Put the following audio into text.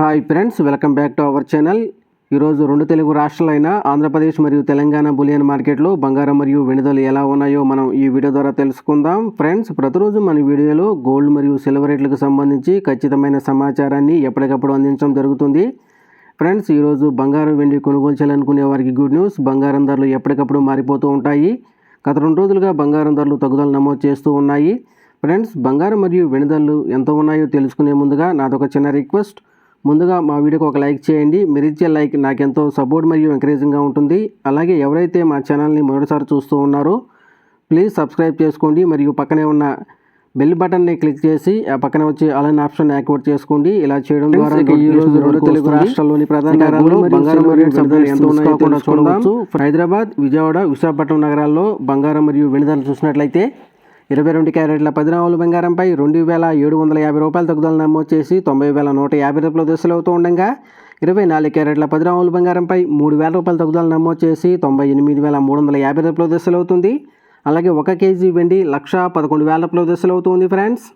Hi friends welcome back to our channel. ఈరోజు రెండు తెలుగు రాష్ట్రాలైన ఆంధ్రప్రదేశ్ మరియు తెలంగాణ బులియన్ మార్కెట్లో బంగారం మరియు వెనుదలు ఎలా ఉన్నాయో మనం ఈ వీడియో ద్వారా తెలుసుకుందాం. ఫ్రెండ్స్ ప్రతిరోజు మన వీడియోలో గోల్డ్ మరియు సిల్వర్ రేట్లకు సంబంధించి ఖచ్చితమైన సమాచారాన్ని ఎప్పటికప్పుడు అందించడం జరుగుతుంది. ఫ్రెండ్స్ ఈరోజు బంగారం వెండి కొనుగోలు చేయాలనుకునే వారికి గుడ్ న్యూస్. బంగారం ధరలు ఎప్పటికప్పుడు మారిపోతూ ఉంటాయి. గత రెండు రోజులుగా బంగారం ధరలు తగ్గుదల నమోదు చేస్తూ ఉన్నాయి. ఫ్రెండ్స్ బంగారం మరియు వెనుదలు ఎంత ఉన్నాయో తెలుసుకునే ముందుగా నాదొక చిన్న రిక్వెస్ట్. ముందుగా మా వీడియోకి ఒక లైక్ చేయండి. మీరు ఇచ్చే లైక్ నాకెంతో సపోర్ట్ మరియు ఎంకరేజింగ్గా ఉంటుంది. అలాగే ఎవరైతే మా ఛానల్ని మొదటిసారి చూస్తూ ఉన్నారో ప్లీజ్ సబ్స్క్రైబ్ చేసుకోండి మరియు పక్కనే ఉన్న బెల్ బటన్ని క్లిక్ చేసి ఆ పక్కన వచ్చే అలాన్ ఆప్షన్ యాక్టివేట్ చేసుకోండి. ఇలా చేయడం ద్వారా ఈ రోజు రెండు తెలుగు రాష్ట్రాల్లోని ప్రధాన నగరాల్లో బంగారం మరియు ఎంత ఉన్నాయో చూడవచ్చు హైదరాబాద్ విజయవాడ విశాఖపట్నం నగరాల్లో బంగారం మరియు వెనుదలు చూసినట్లయితే ఇరవై రెండు క్యారెట్ల పది రావుల బంగారంపై రెండు వేల ఏడు వందల యాభై రూపాయల తగ్గుదల నమోదు చేసి తొంభై వేల నూట యాభై రూపాయల దశలు అవుతూ ఉండగా ఇరవై నాలుగు క్యారెట్ల పది రావుల బంగారంపై మూడు వేల రూపాయల తగ్గుదల నమోదు చేసి తొంభై ఎనిమిది వేల మూడు వందల యాభై రూపాయల దశలు అవుతుంది. అలాగే ఒక కేజీ వెండి లక్ష పదకొండు వేల రూపాయల దశలు అవుతుంది ఫ్రెండ్స్